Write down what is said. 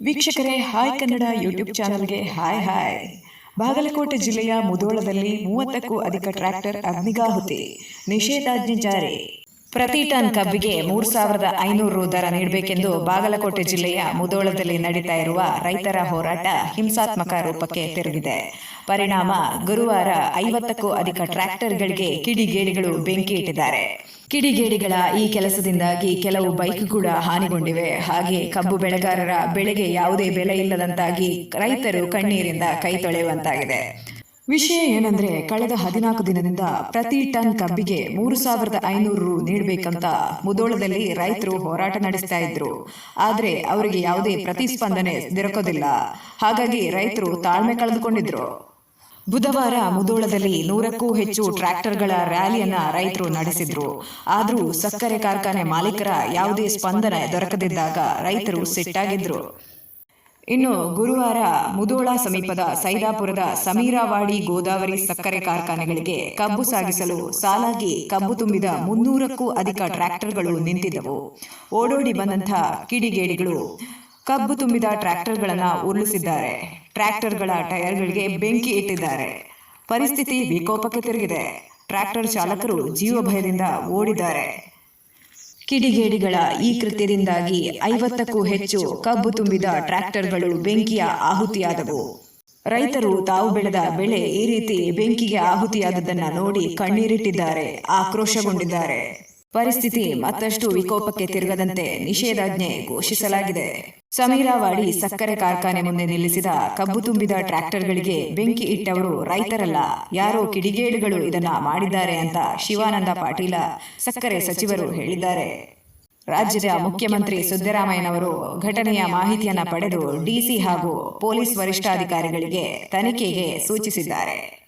ವೀಕ್ಷಕರೇ, hi Kannada YouTube ಚಾನಲ್ಗೆ hi hi. Bagalkote ಜಿಲ್ಲೆಯ ಮುಧೋಳದಲ್ಲಿ ಮೂವತ್ತಕ್ಕೂ ಅಧಿಕ ಟ್ರ್ಯಾಕ್ಟರ್ ಅಗ್ನಿಗಾಹುತಿ ನಿಷೇಧಾಜ್ಞೆ ಜಾರಿ. ಪ್ರತಿ ಟನ್ ಕಬ್ಬಿಗೆ ಮೂರು ಸಾವಿರದ ಐನೂರು ದರ ನೀಡಬೇಕೆಂದು ಬಾಗಲಕೋಟೆ ಜಿಲ್ಲೆಯ ಮುದೋಳದಲ್ಲಿ ನಡೀತಾ ಇರುವ ರೈತರ ಹೋರಾಟ ಹಿಂಸಾತ್ಮಕ ರೂಪಕ್ಕೆ ತಿರುಗಿದೆ. ಪರಿಣಾಮ ಗುರುವಾರ ಐವತ್ತಕ್ಕೂ ಅಧಿಕ ಟ್ರ್ಯಾಕ್ಟರ್ಗಳಿಗೆ ಕಿಡಿಗೇಡಿಗಳು ಬೆಂಕಿ ಇಟ್ಟಿದ್ದಾರೆ. ಕಿಡಿಗೇಡಿಗಳ ಈ ಕೆಲಸದಿಂದಾಗಿ ಕೆಲವು ಬೈಕ್ ಕೂಡ ಹಾನಿಗೊಂಡಿವೆ. ಹಾಗೆ ಕಬ್ಬು ಬೆಳೆಗಾರರ ಬೆಳೆಗೆ ಯಾವುದೇ ಬೆಲೆ ಇಲ್ಲದಂತಾಗಿ ರೈತರು ಕಣ್ಣೀರಿಂದ ಕೈ ತೊಳೆಯುವಂತಾಗಿದೆ. ವಿಷಯ ಏನಂದ್ರೆ ಕಳೆದ ಹದಿನಾಲ್ಕು ದಿನದಿಂದ ಪ್ರತಿ ಟನ್ ಕಬ್ಬಿಗೆ ಮೂರು ಸಾವಿರದ ಐನೂರು ರು ನೀಡಬೇಕಂತ ಮುದೋಳದಲ್ಲಿ ರೈತರು ಹೋರಾಟ ನಡೆಸ್ತಾ ಇದ್ರು. ಆದ್ರೆ ಅವರಿಗೆ ಯಾವುದೇ ಪ್ರತಿಸ್ಪಂದನೆ ದೊರಕೋದಿಲ್ಲ. ಹಾಗಾಗಿ ರೈತರು ತಾಳ್ಮೆ ಕಳೆದುಕೊಂಡಿದ್ರು. ಬುಧವಾರ ಮುದೋಳದಲ್ಲಿ ನೂರಕ್ಕೂ ಹೆಚ್ಚು ಟ್ರ್ಯಾಕ್ಟರ್ಗಳ ರ್ಯಾಲಿಯನ್ನ ರೈತರು ನಡೆಸಿದ್ರು. ಆದರೂ ಸಕ್ಕರೆ ಕಾರ್ಖಾನೆ ಮಾಲೀಕರ ಯಾವುದೇ ಸ್ಪಂದನೆ ದೊರಕದಿದ್ದಾಗ ರೈತರು ಸಿಟ್ಟಾಗಿದ್ರು. ಇನ್ನು ಗುರುವಾರ ಮುದೋಳ ಸಮೀಪದ ಸೈದಾಪುರದ ಸಮೀರಾವಾಡಿ ಗೋದಾವರಿ ಸಕ್ಕರೆ ಕಾರ್ಖಾನೆಗಳಿಗೆ ಕಬ್ಬು ಸಾಗಿಸಲು ಸಾಲಾಗಿ ಕಬ್ಬು ತುಂಬಿದ ಮುನ್ನೂರಕ್ಕೂ ಅಧಿಕ ಟ್ರ್ಯಾಕ್ಟರ್ಗಳು ನಿಂತಿದ್ದವು. ಓಡೋಡಿ ಬಂದಂತಹ ಕಿಡಿಗೇಡಿಗಳು ಕಬ್ಬು ತುಂಬಿದ ಟ್ರ್ಯಾಕ್ಟರ್ಗಳನ್ನು ಉರುಳಿಸಿದ್ದಾರೆ. ಟ್ರ್ಯಾಕ್ಟರ್ಗಳ ಟೈರ್ಗಳಿಗೆ ಬೆಂಕಿ ಇಟ್ಟಿದ್ದಾರೆ. ಪರಿಸ್ಥಿತಿ ವಿಕೋಪಕ್ಕೆ ತಿರುಗಿದೆ. ಟ್ರ್ಯಾಕ್ಟರ್ ಚಾಲಕರು ಜೀವ ಭಯದಿಂದ ಓಡಿದ್ದಾರೆ. ಕಿಡಿಗೇಡಿಗಳ ಈ ಕೃತ್ಯದಿಂದಾಗಿ ಐವತ್ತಕ್ಕೂ ಹೆಚ್ಚು ಕಬ್ಬು ತುಂಬಿದ ಟ್ರ್ಯಾಕ್ಟರ್ಗಳು ಬೆಂಕಿಯ ಆಹುತಿಯಾದವು. ರೈತರು ತಾವು ಬೆಳೆದ ಬೆಳೆ ಈ ರೀತಿ ಬೆಂಕಿಗೆ ಆಹುತಿಯಾದದನ್ನ ನೋಡಿ ಕಣ್ಣೀರಿಟ್ಟಿದ್ದಾರೆ, ಆಕ್ರೋಶಗೊಂಡಿದ್ದಾರೆ. ಪರಿಸ್ಥಿತಿ ಮತ್ತಷ್ಟು ವಿಕೋಪಕ್ಕೆ ತಿರುಗದಂತೆ ನಿಷೇಧಾಜ್ಞೆ ಘೋಷಿಸಲಾಗಿದೆ. ಸಮೀರಾವಾಡಿ ಸಕ್ಕರೆ ಕಾರ್ಖಾನೆ ಮುಂದೆ ನಿಲ್ಲಿಸಿದ ಕಬ್ಬು ತುಂಬಿದ ಟ್ರ್ಯಾಕ್ಟರ್ಗಳಿಗೆ ಬೆಂಕಿ ಇಟ್ಟವರು ರೈತರಲ್ಲ, ಯಾರೋ ಕಿಡಿಗೇಡುಗಳು ಇದನ್ನ ಮಾಡಿದ್ದಾರೆ ಅಂತ ಶಿವಾನಂದ ಪಾಟೀಲ, ಸಕ್ಕರೆ ಸಚಿವರು ಹೇಳಿದ್ದಾರೆ. ರಾಜ್ಯದ ಮುಖ್ಯಮಂತ್ರಿ ಸಿದ್ದರಾಮಯ್ಯನವರು ಘಟನೆಯ ಮಾಹಿತಿಯನ್ನ ಪಡೆದು ಡಿಸಿ ಹಾಗೂ ಪೊಲೀಸ್ ವರಿಷ್ಠಾಧಿಕಾರಿಗಳಿಗೆ ತನಿಖೆಗೆ ಸೂಚಿಸಿದ್ದಾರೆ.